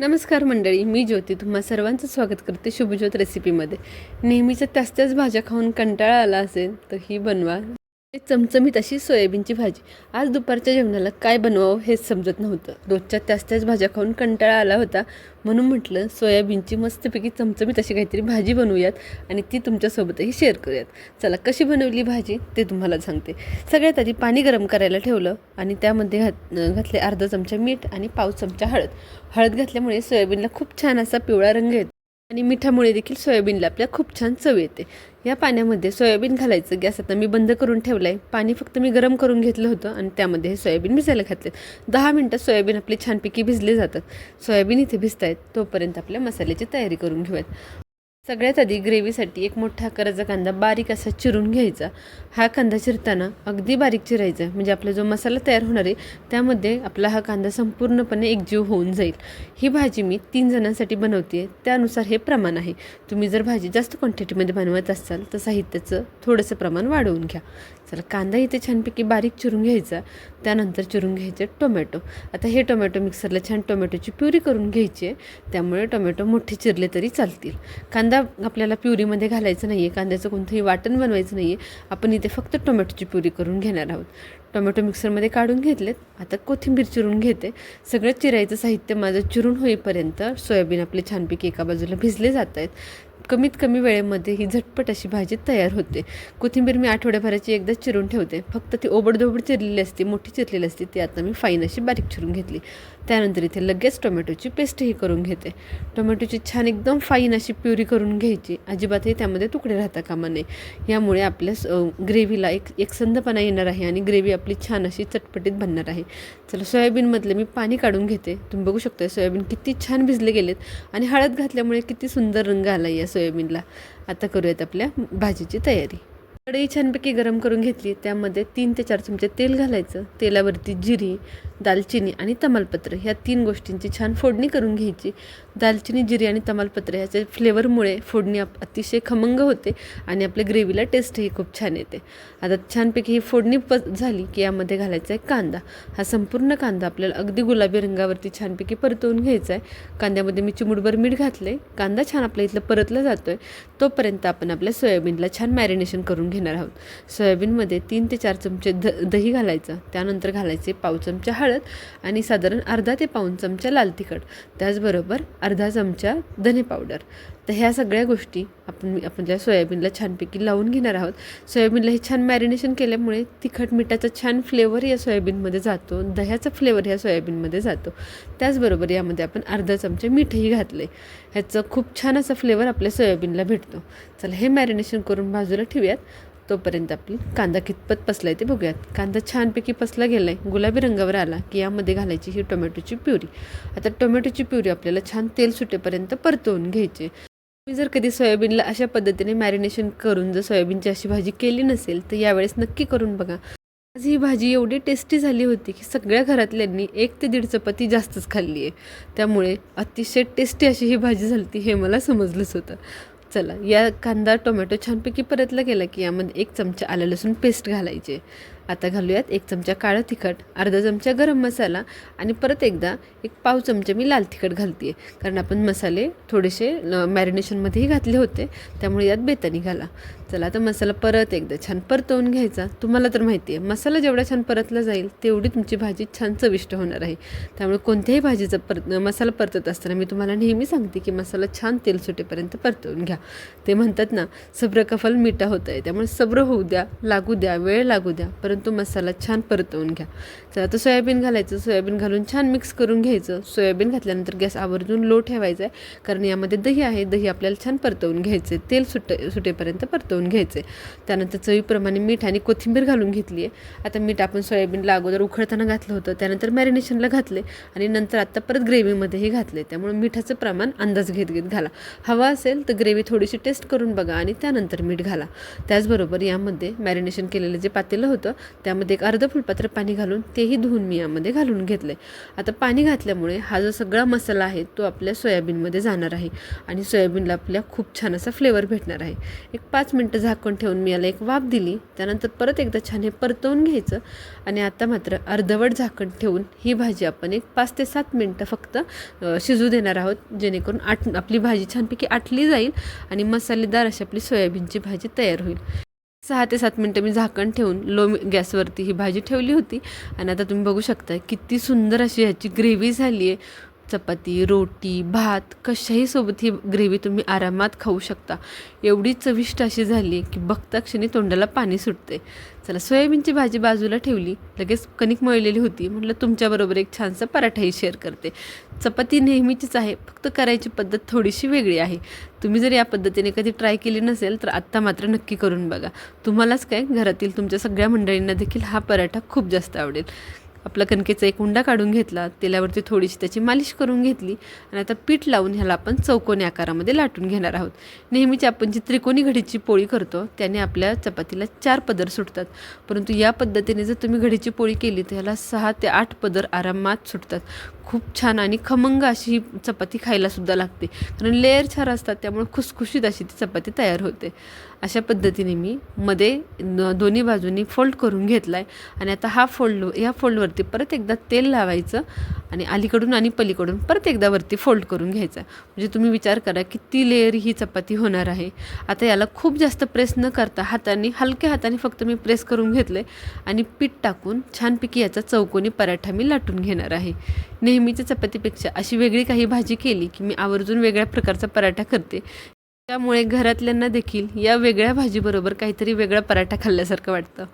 नमस्कार मंडळी मी ज्योती. तुम्हा सर्वांचं स्वागत करते शुभज्योत रेसिपीमध्ये नेहमीच्या त्याच त्याच भाज्या खाऊन कंटाळा आला असेल तर ही बनवा. चमचमीत अशी सोयाबीनची भाजी. आज दुपारच्या जेवणाला काय बनवावं हेच समजत नव्हतं. रोजच्या त्याच त्याच भाज्या खाऊन कंटाळा आला होता. म्हणून म्हटलं सोयाबीनची मस्तपैकी चमचमीत अशी काहीतरी भाजी बनवूयात आणि ती तुमच्यासोबतही शेअर करूयात. चला कशी बनवली भाजी ते तुम्हाला सांगते. सगळ्यात आधी पाणी गरम करायला ठेवलं आणि त्यामध्ये घात घातले अर्धा चमचा मीठ आणि पाव चमचा हळद. हळद घातल्यामुळे सोयाबीनला खूप छान असा पिवळा रंग येतो. आणि मिठामुळे देखील सोयाबीनला आपल्या खूप छान चव येते. या पाण्यामध्ये सोयाबीन घालायचं गॅस आता मी बंद करून ठेवलं आहे पाणी फक्त मी गरम करून घेतलं होतं आणि त्यामध्ये हे सोयाबीन भिजायला घातले दहा मिनटं सोयाबीन आपले छानपैकी भिजले जातात. सोयाबीन इथे भिजत आहेत तोपर्यंत आपल्या मसाल्याची तयारी करून घेऊयात. सगळ्यात आधी ग्रेव्हीसाठी एक मोठा आकाराचा कांदा बारीक असा चिरून घ्यायचा. हा कांदा चिरताना अगदी बारीक चिरायचा. म्हणजे आपला जो मसाला तयार होणार आहे त्यामध्ये आपला हा कांदा संपूर्णपणे एकजीव होऊन जाईल. ही भाजी मी तीन जणांसाठी बनवते. त्यानुसार हे प्रमाण आहे. तुम्ही जर भाजी जास्त क्वांटिटीमध्ये बनवत असाल तर साहित्याचं थोडंसं प्रमाण वाढवून घ्या. चला कांदा इथे छानपैकी बारीक चिरून घ्यायचा त्यानंतर चिरून घ्यायचे टोमॅटो. आता हे टोमॅटो मिक्सरला छान टोमॅटोची प्युरी करून घ्यायची आहे त्यामुळे टोमॅटो मोठे चिरले तरी चालतील. कांदा आपल्याला प्युरीमध्ये घालायचं नाही आहे कांद्याचं कोणतंही वाटण बनवायचं नाही आहे आपण इथे फक्त टोमॅटोची प्युरी करून घेणार आहोत. टोमॅटो मिक्सरमध्ये काढून घेतलेत. आता कोथिंबीर चिरून घेते. सगळं चिरायचं साहित्य माझं चिरून होईपर्यंत सोयाबीन आपले छानपैकी एका बाजूला भिजले जात आहेत. कमीत कमी वेळेमध्ये ही झटपट अशी भाजी तयार होते. कोथिंबीर मी आठवड्याभराची एकदाच चिरून ठेवते. फक्त ती ओबडधोबड चिरलेली असते मोठी चिरलेली असते ती आता मी फाईन अशी बारीक चिरून घेतली. त्यानंतर इथे लगेच टोमॅटोची पेस्टही करून घेते. टोमॅटोची छान एकदम फाईन अशी प्युरी करून घ्यायची. अजिबातही त्यामध्ये तुकडे राहता कामा नये. यामुळे आपल्या ग्रेव्हीला एक एकसंधपणा येणार आहे आणि ग्रेव्ही आपली छान अशी चटपटीत बनणार आहे. चला सोयाबीनमधले मी पाणी काढून घेते. तुम्ही बघू शकता सोयाबीन किती छान भिजले गेलेत आणि हळद घातल्यामुळे किती सुंदर रंग आला या सोयाबीनला. आता करूयात आपल्या भाजीची तयारी. कढई छानपैकी गरम करून घेतली. त्यामध्ये तीन ते चार चमचे तेल घालायचं. तेलावरती जिरी दालचिनी आणि तमालपत्र ह्या तीन गोष्टींची छान फोडणी करून घ्यायची. दालचिनी जिरी आणि तमालपत्र ह्याच्या फ्लेवरमुळे फोडणी आप अतिशय खमंग होते आणि आपल्या ग्रेव्हीला टेस्टही खूप छान येते. आता छानपैकी ही फोडणी प झाली की यामध्ये घालायचा आहे कांदा. हा संपूर्ण कांदा आपल्याला अगदी गुलाबी रंगावरती छानपैकी परतवून घ्यायचा आहे. कांद्यामध्ये मी चिमुडभर मीठ घातले कांदा छान आपल्या इथलं परतला जातो आहे तोपर्यंत आपण आपल्या सोयाबीनला छान मॅरिनेशन करून घेणार आहोत. सोयाबीनमध्ये तीन ते चार चमचे द दही घालायचं त्यानंतर घालायचे पाव चमचा हळद आणि साधारण अर्धा ते पाऊन चमचा लाल तिखट त्याचबरोबर अर्धा चमचा धने पावडर. तर ह्या सगळ्या गोष्टी आपण आपल्या सोयाबीनला छानपैकी लावून घेणार आहोत सोयाबीनला हे छान मॅरिनेशन केल्यामुळे तिखट मिठाचा छान फ्लेवर या सोयाबीनमध्ये जातो दह्याचा फ्लेवर ह्या सोयाबीनमध्ये जातो. त्याचबरोबर यामध्ये आपण अर्धा चमचे मीठही घातले ह्याचं खूप छान असा फ्लेवर आपल्या सोयाबीनला भेटतो. चला हे मॅरिनेशन करून बाजूला ठेवूयात. तोपर्यंत आपली कांदा कितपत पसला आहे ते बघूयात. कांदा छानपैकी पसला गेला आहे गुलाबी रंगावर आला की यामध्ये घालायची ही टोमॅटोची प्युरी. आता टोमॅटोची प्युरी आपल्याला छान तेल सुटेपर्यंत परतवून घ्यायची. तुम्ही जर कधी सोयाबीनला अशा पद्धतीने मॅरिनेशन करून जर सोयाबीनची अशी भाजी केली नसेल तर यावेळेस नक्की करून बघा. आज ही भाजी एवढी टेस्टी झाली होती की सगळ्या घरातल्यांनी एक ते दीड चपाती जास्तच खाल्ली आहे त्यामुळे अतिशय टेस्टी अशी ही भाजी झाली होती हे मला समजलंच होतं. चला या कांदा टोमॅटो छानपैकी परतला गेला की यामध्ये एक चमचा आलं लसूण पेस्ट घालायचे. आता घालूयात एक चमचा काळं तिखट अर्धा चमचा गरम मसाला आणि परत एकदा एक पाव चमचा मी लाल तिखट घालते आहे कारण आपण मसाले थोडेसे मॅरिनेशनमध्येही घातले होते त्यामुळे यात बेतानी घाला. चला आता मसाला परत एकदा छान परतवून घ्यायचा. तुम्हाला तर माहिती आहे मसाला जेवढा छान परतला जाईल तेवढी तुमची भाजी छान चविष्ट होणार आहे. त्यामुळे कोणत्याही भाजीचा परत मसाला परतत असताना मी तुम्हाला नेहमी सांगते की मसाला छान तेल सुटेपर्यंत परतवून घ्या. ते म्हणतात ना सब्र कफल मिठा होत आहे त्यामुळे सब्र होऊ द्या लागू द्या वेळ लागू द्या परंतु तो मसाला छान परतवून घ्या. चला आता सोयाबीन घालायचं सोयाबीन घालून छान मिक्स करून घ्यायचं. सोयाबीन घातल्यानंतर गॅस आवर्जून लो ठेवायचा आहे. कारण यामध्ये दही आहे दही आपल्याला छान परतवून घ्यायचे तेल सुट सुटेपर्यंत परतवून घ्यायचे त्यानंतर चवीप्रमाणे मीठ आणि कोथिंबीर घालून घेतली आहे आता मीठ आपण सोयाबीनला अगोदर उखळताना घातलं होतं. त्यानंतर मॅरिनेशनला घातले आणि नंतर आत्ता परत ग्रेव्हीमध्येही घातले त्यामुळे मिठाचं प्रमाण अंदाज घेत घेत घाला. हवा असेल तर ग्रेव्ही थोडीशी टेस्ट करून बघा आणि त्यानंतर मीठ घाला. त्याचबरोबर यामध्ये मॅरिनेशन केलेलं जे पातेलं होतं त्यामध्ये एक अर्ध फुलपात्र पाणी घालून तेही धुवून मी यामध्ये घालून घेतलं आहे आता पाणी घातल्यामुळे हा जो सगळा मसाला आहे तो आपल्या सोयाबीनमध्ये जाणार आहे आणि सोयाबीनला आपल्या खूप छान असा फ्लेवर भेटणार आहे. एक पाच मिनटं झाकण ठेवून मी याला एक वाफ दिली त्यानंतर परत एकदा छान हे परतवून घ्यायचं आणि आता मात्र अर्धवट झाकण ठेवून ही भाजी आपण एक पाच ते सात मिनटं फक्त शिजू देणार आहोत जेणेकरून आट आपली भाजी छानपैकी आटली जाईल आणि मसालेदार अशी आपली सोयाबीनची भाजी तयार होईल. सहा ते सात मिनटं मी झाकण ठेवून लो गॅसवरती ही भाजी ठेवली होती. आणि आता तुम्ही बघू शकता किती सुंदर अशी ह्याची ग्रेव्ही झाली आहे चपाती रोटी भात कशाही सोबत ही ग्रेव्ही तुम्ही आरामात खाऊ शकता. एवढी चविष्ट अशी झाली की बघता क्षणी तोंडाला पाणी सुटते. चला सोयाबीनची भाजी बाजूला ठेवली लगेच कणिक मळलेली होती. म्हटलं तुमच्याबरोबर एक छानसा पराठाही शेअर करते. चपाती नेहमीचीच आहे फक्त करायची पद्धत थोडीशी वेगळी आहे. तुम्ही जर या पद्धतीने कधी ट्राय केली नसेल तर आत्ता मात्र नक्की करून बघा. तुम्हालाच काय घरातील तुमच्या सगळ्या मंडळींना देखील हा पराठा खूप जास्त आवडेल. आपला कणकेचा एक उंडा काढून घेतला तेलावरती थोडीशी त्याची मालिश करून घेतली आणि आता पीठ लावून ह्याला आपण चौकोनी आकारामध्ये लाटून घेणार आहोत. नेहमीची आपण जी त्रिकोणी घडीची पोळी करतो त्याने आपल्या चपातीला चार पदर सुटतात. परंतु या पद्धतीने जर तुम्ही घडीची पोळी केली तर ह्याला सहा ते आठ पदर आरामात सुटतात. खूप छान आणि खमंग अशी ही चपाती खायला सुद्धा लागते. कारण लेअर छान असतात त्यामुळे खुसखुशीत अशी ती चपाती तयार होते. अशा पद्धतीने मी मध्ये दोन्ही बाजूनी फोल्ड करून घेतला आहे आणि आता हा फोल्ड या फोल्डवरती परत एकदा तेल लावायचं आणि अलीकडून आणि पलीकडून परत एकदा वरती फोल्ड करून घ्यायचा. म्हणजे तुम्ही विचार करा किती लेअर ही चपाती होणार आहे. आता याला खूप जास्त प्रेस न करता हाताने हलक्या हाताने फक्त मी प्रेस करून घेतलं आहे आणि पीठ टाकून छानपैकी याचा चौकोनी पराठा मी लाटून घेणार आहे. नेहमीच्या चपातीपेक्षा अशी वेगळी काही भाजी केली की मी आवर्जून वेगळ्या प्रकारचा पराठा करते. त्यामुळे घरातल्यांना देखील या वेगळ्या भाजीबरोबर काहीतरी वेगळा पराठा खाल्ल्यासारखं वाटतं.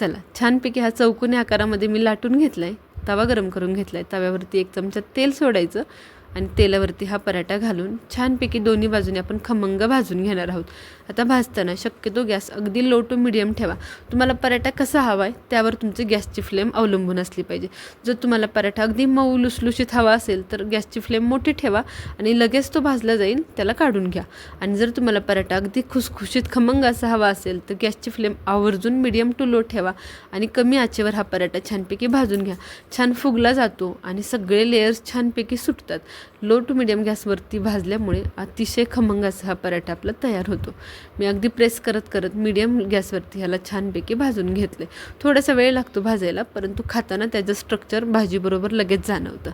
चला छानपैकी हा चौकोनी आकारामध्ये मी लाटून घेतला आहे तवा गरम करून घेतला आहे तव्यावरती एक चमचा तेल सोडायचं. आणि तेलावरती हा पराठा घालून छानपैकी दोन्ही बाजूने आपण खमंग भाजून घेणार आहोत. आता भाजताना शक्यतो गॅस अगदी लो टू मिडियम ठेवा. तुम्हाला पराठा कसा हवा आहे त्यावर तुमची गॅसची फ्लेम अवलंबून असली पाहिजे. जर तुम्हाला पराठा अगदी मऊ लुसलुशीत हवा असेल तर गॅसची फ्लेम मोठी ठेवा आणि लगेच तो भाजला जाईल त्याला काढून घ्या. आणि जर तुम्हाला पराठा अगदी खुसखुशीत खमंग असा हवा असेल तर गॅसची फ्लेम आवर्जून मिडियम टू लो ठेवा आणि कमी आचेवर हा पराठा छानपैकी भाजून घ्या. छान फुगला जातो आणि सगळे लेयर्स छानपैकी सुटतात. लो टू मिडियम गॅसवरती भाजल्यामुळे अतिशय खमंग असा हा पराठा आपला तयार होतो. मी अगदी प्रेस करत करत मिडियम गॅसवरती ह्याला छानपैकी भाजून घेतले. थोडासा वेळ लागतो भाजायला परंतु खाताना त्याचं स्ट्रक्चर भाजीबरोबर लगेच जाणवतं.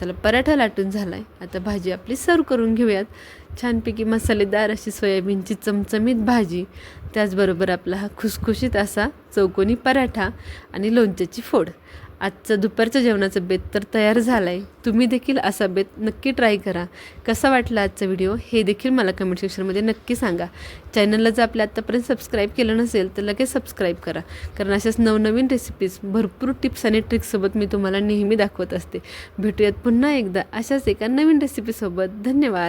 चला पराठा लाटून झाला आहे आता भाजी आपली सर्व करून घेऊयात. छानपैकी मसालेदार अशी सोयाबीनची चमचमीत भाजी. त्याचबरोबर आपला हा खुसखुशीत असा चौकोनी पराठा आणि लोणच्याची फोड. आजचं दुपारच्या जेवणाचं बेत तर तयार झाला आहे तुम्ही देखील असा बेत नक्की ट्राय करा. कसा वाटला आजचा व्हिडिओ हे देखील मला कमेंट सेक्शनमध्ये नक्की सांगा. चॅनलला जर आपल्या आत्तापर्यंत सबस्क्राईब केलं नसेल तर लगेच सबस्क्राईब करा. कारण अशाच नवनवीन रेसिपीज भरपूर टिप्स आणि ट्रिक्ससोबत मी तुम्हाला नेहमी दाखवत असते. भेटूयात पुन्हा एकदा अशाच एका नवीन रेसिपीसोबत धन्यवाद.